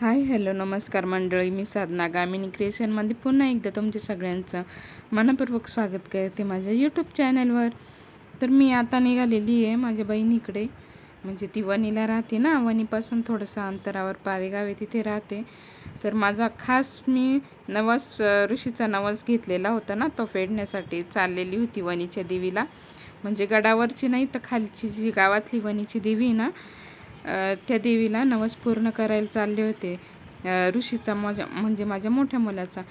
Hi hello नमस्कार मंडळी. मी साधना गामिनी क्रिएशनमध्ये पुन्हा एकदा तुमच्या सगळ्यांचं मनपूर्वक स्वागत करते माझ्या यूट्यूब चॅनलवर तर मी आता निघालेली आहे माझ्या बहिणीकडे. म्हणजे ती वणीला राहते ना वणीपासून थोडंसं अंतरावर पारेगाव आहे तिथे राहते. तर माझा खास मी नवस ऋषीचा नवस घेतलेला होता ना तो फेडण्यासाठी चाललेली होती वणीच्या देवीला. म्हणजे गडावरची नाही तर खालची जी गावातली वणीची देवी आहे ना त्या देवीला नवस पूर्ण करायला चालले होते. ऋषीचा माझ्या म्हणजे माझ्या मोठ्या मुलाचा.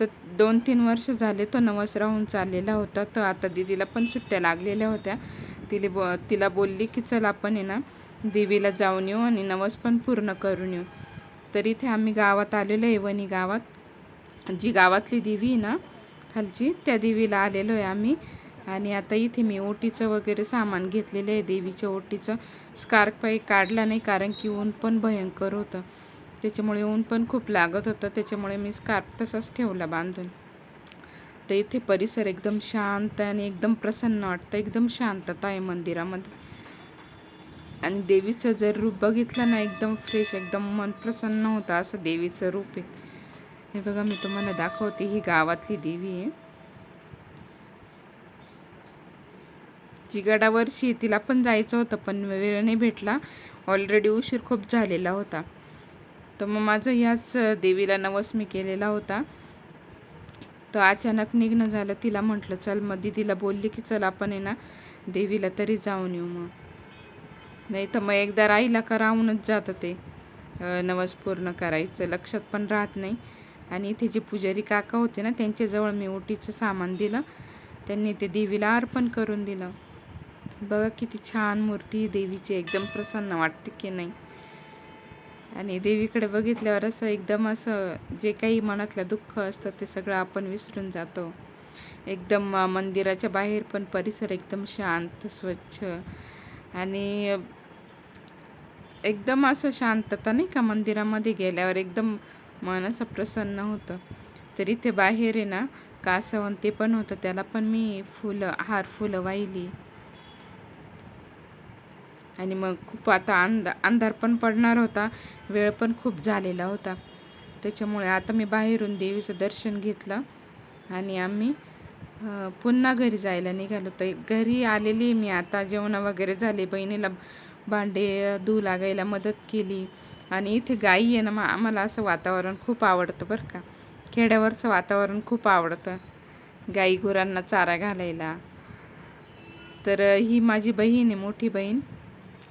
तर दोन तीन वर्ष झाले तो नवस राहून चाललेला होता. तर आता दिदीला पण सुट्ट्या लागलेल्या होत्या. तिला बो तिला बोलली की चल आपण आहे ना देवीला जाऊन येऊ आणि नवस पण पूर्ण करून येऊ. तर इथे आम्ही गावात आलेलो आहे वणी गावात. जी गावातली देवी आहे ना खालची त्या देवीला आलेलो आहे आम्ही. आणि आता इथे मी ओटीचं वगैरे सामान घेतलेलं आहे. देवीच्या ओटीचं. स्कार्फ काही काढला नाही कारण की ऊन पण भयंकर होतं. त्याच्यामुळे ऊन पण खूप लागत होतं. त्याच्यामुळे मी स्कार्फ तसाच ठेवला बांधून. तर इथे परिसर एकदम शांत आणि एकदम प्रसन्न वाटतं. एकदम शांतता आहे मंदिरामध्ये. आणि देवीचं जर रूप बघितलं ना एकदम फ्रेश एकदम मन प्रसन्न होतं असं देवीचं रूप आहे. हे बघा मी तुम्हाला दाखवते. ही गावातली देवी आहे. जी शेतीला तिला पण जायचं होतं पण वेळ नाही भेटला. ऑलरेडी उशीर खूप झालेला होता. तर मग माझं ह्याच देवीला नवस मी केलेला होता. तर अचानक निघणं झालं तिला म्हटलं चल मग तिला बोलली की चल आपण आहे ना देवीला तरी जाऊन येऊ मग. नाही तर मग एकदा राहिला का राहूनच जातं ते. नवस पूर्ण करायचं लक्षात पण राहत नाही. आणि इथे जे पुजारी काका होते ना त्यांच्याजवळ मी ओटीचं सामान दिलं. त्यांनी ते देवीला अर्पण करून दिलं. बघा किती छान मूर्ती आहे देवीची एकदम प्रसन्न वाटते की नाही. आणि देवीकडे बघितल्यावर असं एकदम असं जे काही मनातलं दुःख असतं ते सगळं आपण विसरून जातो. एकदम मंदिराच्या बाहेर पण परिसर एकदम शांत स्वच्छ आणि एकदम असं शांतता नाही का मंदिरामध्ये गेल्यावर एकदम मन असं प्रसन्न होतं. तर इथे बाहेर आहे ना कासवण ते पण होतं त्याला पण मी फुलं हार फुलं वाहिली. आणि मग खूप आता अंध अंधार पण पडणार होता. वेळ पण खूप झालेला होता. त्याच्यामुळे आता मी बाहेरून देवीचं दर्शन घेतलं. आणि आम्ही पुन्हा घरी जायला निघालो. तर घरी आलेली मी आता. जेवणं वगैरे झाले. बहिणीला भांडे धू लागायला मदत केली. आणि इथे गाई आहे ना मग आम्हाला असं वातावरण खूप आवडतं बरं का. खेड्यावरचं वातावरण खूप आवडतं. गाई गुरांना चारा घालायला. तर ही माझी बहीण आहे मोठी बहीण.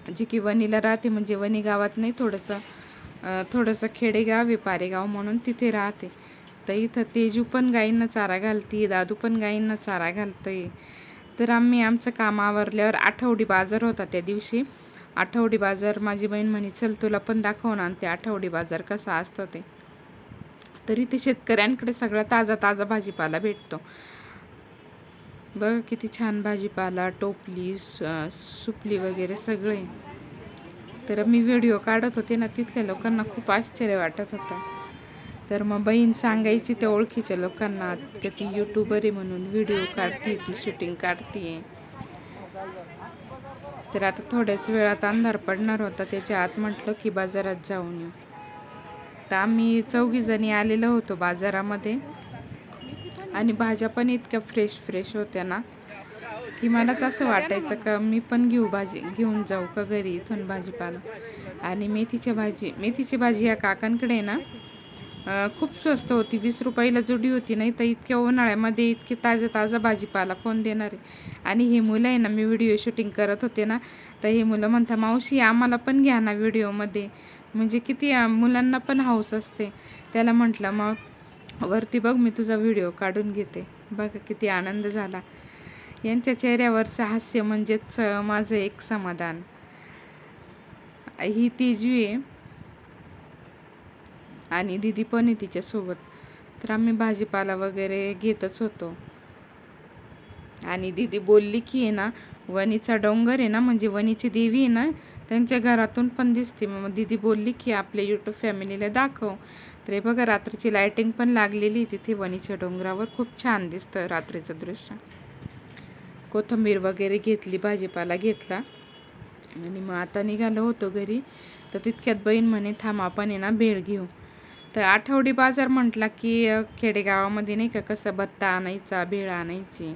जे की वणीला राहते म्हणजे वणी गावात नाही थोडंसं थोडंसं खेडेगाव आहे पारेगाव म्हणून तिथे राहते. तर इथं तेजू पण गाईंना चारा घालते दादू पण गाईंना चारा घालतंय. तर आम्ही आमचं काम आवरल्यावर आठवडी बाजार होता त्या दिवशी. आठवडी बाजार माझी बहीण म्हणे चल तुला पण दाखव ना ते आठवडी बाजार कसा असतो ते. तरी ते शेतकऱ्यांकडे सगळा ताजा ताजा भाजीपाला भेटतो. बघा किती छान भाजीपाला टोपली सुपली वगैरे सगळे. तर मी व्हिडिओ काढत होते ना तिथल्या लोकांना खूप आश्चर्य वाटत होतं. तर मग बहीण सांगायची त्या ओळखीच्या लोकांना की ती यूट्यूबर आहे म्हणून व्हिडिओ काढते ती शूटिंग काढते तर आता थोड्याच वेळात अंधार पडणार होता त्याच्या आत म्हटलं की बाजारात जाऊन येऊ. तर आम्ही चौघीजणी आलेलो होतो बाजारामध्ये. आणि भाज्या पण इतक्या फ्रेश फ्रेश होत्या ना. की मलाच असं वाटायचं का मी पण घेऊ भाजी घेऊन जाऊ का घरी इथून भाजीपाला. आणि मेथीच्या भाजी मेथीची भाजी या काकांकडे आहे ना खूप स्वस्त होती. वीस रुपयाला जुडी होती. नाही तर इतक्या उन्हाळ्यामध्ये इतके ताजा ताजा भाजीपाला कोण देणार आहे? आणि हे मुलं आहे ना मी व्हिडिओ शूटिंग करत होते ना तर हे मुलं म्हणता मावशी आम्हाला पण घ्या ना व्हिडिओमध्ये म्हणजे किती मुलांना पण हौस असते. त्याला म्हटलं मग वरती बघ मी तुझा व्हिडिओ काढून घेते. बघा किती आनंद झाला. यांच्या चेहऱ्यावरचं हास्य म्हणजेच माझं एक समाधान. ही तेजवी आहे. आणि दिदी पण आहे तिच्यासोबत. तर आम्ही भाजीपाला वगैरे घेतच होतो. आणि दीदी बोलली की आहे ना वणीचा डोंगर आहे ना म्हणजे वणीची देवी आहे ना त्यांच्या घरातून पण दिसते. मग दीदी बोलली की आपल्या यूट्यूब फॅमिलीला दाखव. तर हे बघा रात्रीची लायटिंग पण लागलेली तिथे. वणीच्या डोंगरावर खूप छान दिसतं रात्रीचं दृश्य. कोथिंबीर वगैरे घेतली भाजीपाला घेतला. आणि मग आता निघालो होतो घरी. तर तितक्यात बहीण म्हणे थांब आपण आहे ना भेळ घेऊ. तर आठवडी बाजार म्हटला की खेडेगावामध्ये नाही का कसं भत्ता आणायचा भेळ आणायची.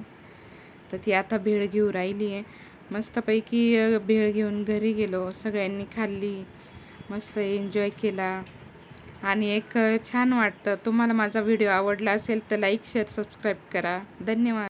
तर ती आता भेळ घेऊ राहिली आहे. मस्तपैकी भेळ घेऊन घरी गेलो. सगळ्यांनी खाल्ली. मस्त एन्जॉय केला. आणि एक छान वाटतं. तुम्हाला माझा व्हिडिओ आवडला असेल तर लाईक शेअर सबस्क्राईब करा. धन्यवाद.